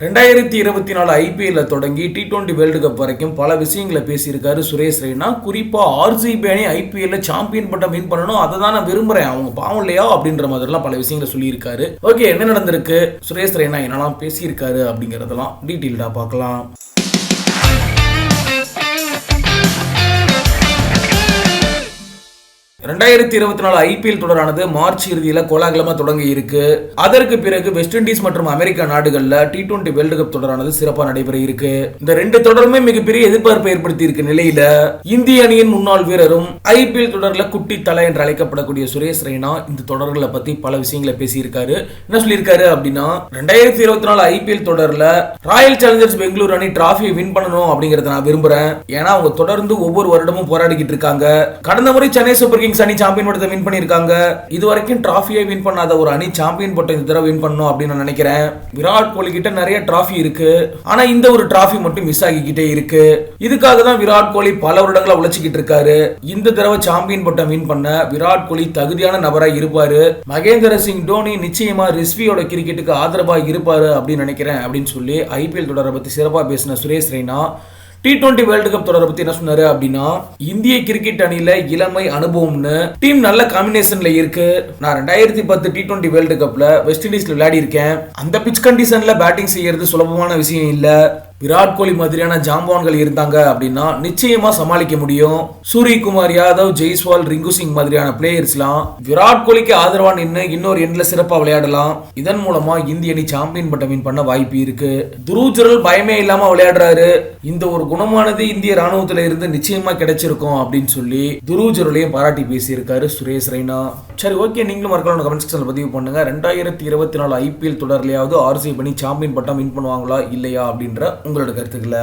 ரெண்டாயிரத்தி இருபத்தி நாலு ஐபிஎல்ல தொடங்கி டி டுவெண்ட்டி வேர்ல்டு கப் வரைக்கும் பல விஷயங்களை பேசியிருக்காரு சுரேஷ் ரெய்னா. குறிப்பாக ஆர்சிபி அணி ஐபிஎல்ல சாம்பியன் பட்டம் வின் பண்ணணும் அதை தான் நான் விரும்புறேன். அவங்க பாவம் இல்லையா அப்படின்ற மாதிரிலாம் பல விஷயங்களை சொல்லியிருக்காரு. ஓகே என்ன நடந்திருக்கு? சுரேஷ் ரெய்னா என்னெல்லாம் பேசியிருக்காரு அப்படிங்கறதெல்லாம் டீட்டெயில்டா பார்க்கலாம். ரெண்டாயிரத்தி இருபத்தி நாலு ஐபிஎல் தொடரானது மார்ச் இறுதியில் கோலாகலமாக தொடங்கி இருக்கு. அதற்கு பிறகு வெஸ்ட் இண்டீஸ் மற்றும் அமெரிக்கா நாடுகளில் டி டுவெண்டி வேர்ல்டு கப் தொடரானது சிறப்பாக நடைபெற இருக்கு. இந்த ரெண்டு தொடருமே மிகப்பெரிய எதிர்பார்ப்பை ஏற்படுத்தி இருக்க நிலையில இந்திய அணியின் முன்னாள் வீரரும் ஐபிஎல் தொடரில் குட்டி தலை என்று அழைக்கப்படக்கூடிய சுரேஷ் ரெய்னா இந்த தொடர்களை பத்தி பல விஷயங்களை பேசியிருக்காரு. என்ன சொல்லியிருக்காரு அப்படின்னா ரெண்டாயிரத்தி இருபத்தி நாலு ஐபிஎல் தொடரில் ராயல் சேலஞ்சர்ஸ் பெங்களூர் அணி டிராஃபியை வின் பண்ணணும் அப்படிங்கறத நான் விரும்புறேன். ஏன்னா அவங்க தொடர்ந்து ஒவ்வொரு வருடமும் போராடிக்கிட்டு இருக்காங்க. கடந்த முறை சென்னை சூப்பர் கிங்ஸ் அணி சாம்பியன் பட்டத்தை வின் பண்ணிருக்காங்க இது வரைக்கும் டிராஃபியை வின் பண்ணாத ஒரு அணி சாம்பியன் பட்டம் இந்த தடவை வின் பண்ணும் அப்படின்னு நான் நினைக்கிறேன். விராட் கோலி கிட்ட நிறைய டிராஃபி இருக்கு. ஆனா இந்த ஒரு டிராஃபி மட்டும் மிஸ் ஆகிக்கிட்டே இருக்கு. இதுக்காக தான் விராட் கோலி பல வருடங்களா உழைச்சிக்கிட்டு இருக்காரு. இந்த தடவை சாம்பியன் பட்டம் வின் பண்ண விராட் கோலி தகுதியான நபரா இருப்பாரு. மகேந்திர சிங் டோனி நிச்சயமா ரிஸ்வியோட கிரிக்கெட்டுக்கு ஆதரவா இருப்பாரு அப்படின்னு நினைக்கிறேன் அப்படின்னு சொல்லி ஐபிஎல் தொடரை பத்தி சிறப்பா பேசின Suresh Raina T twenty world cup தொடரை பத்தி என்ன சொன்னாரு அப்படின்னா இந்திய கிரிக்கெட் அணியில இளமை அனுபவம்னு டீம் நல்ல காம்பினேஷன்ல இருக்கு. நான் ரெண்டாயிரத்தி பத்து டி டுவெண்டி வேர்ல்டு கப்ல வெஸ்ட் இண்டீஸ்ல விளையாடி இருக்கேன் அந்த பிச் கண்டிஷன்ல பேட்டிங் செய்யறது சுலபமான விஷயம் இல்ல. விராட் கோலி மாதிரியான ஜாம்பவான்கள் இருந்தாங்க அப்படின்னா நிச்சயமா சமாளிக்க முடியும். சூரியகுமார் யாதவ் ஜெய்ஸ்வால் ரிங்கு சிங் மாதிரியான பிளேயர்ஸ்லாம் விராட் கோலிக்கு ஆதரவா நின்று இன்னொரு எண்ட்ல சிறப்பா விளையாடலாம். இதன் மூலமா இந்திய அணி சாம்பியன் பட்டம் வின் பண்ண வாய்ப்பு இருக்கு. துருஜரல் பயமே இல்லாம விளையாடுறாரு. இந்த ஒரு குணமானது இந்திய ராணுவத்துல இருந்து நிச்சயமா கிடைச்சிருக்கும் அப்படின்னு சொல்லி துருஜரலையும் பாராட்டி பேசியிருக்காரு சுரேஷ் ரெய்னா சரி ஓகே. நீங்களும் மறக்கலாம் கமெண்ட் செக்ஷனில் பதிவு பண்ணுங்கள் ரெண்டாயிரத்தி இருபத்தி நாலு ஐபிஎல் தொடர்லையாவது ஆர்சி பண்ணி சாம்பியன் பட்டம் வின் பண்ணுவாங்களா இல்லையா அப்படின்ற உங்களோட கருத்துக்களை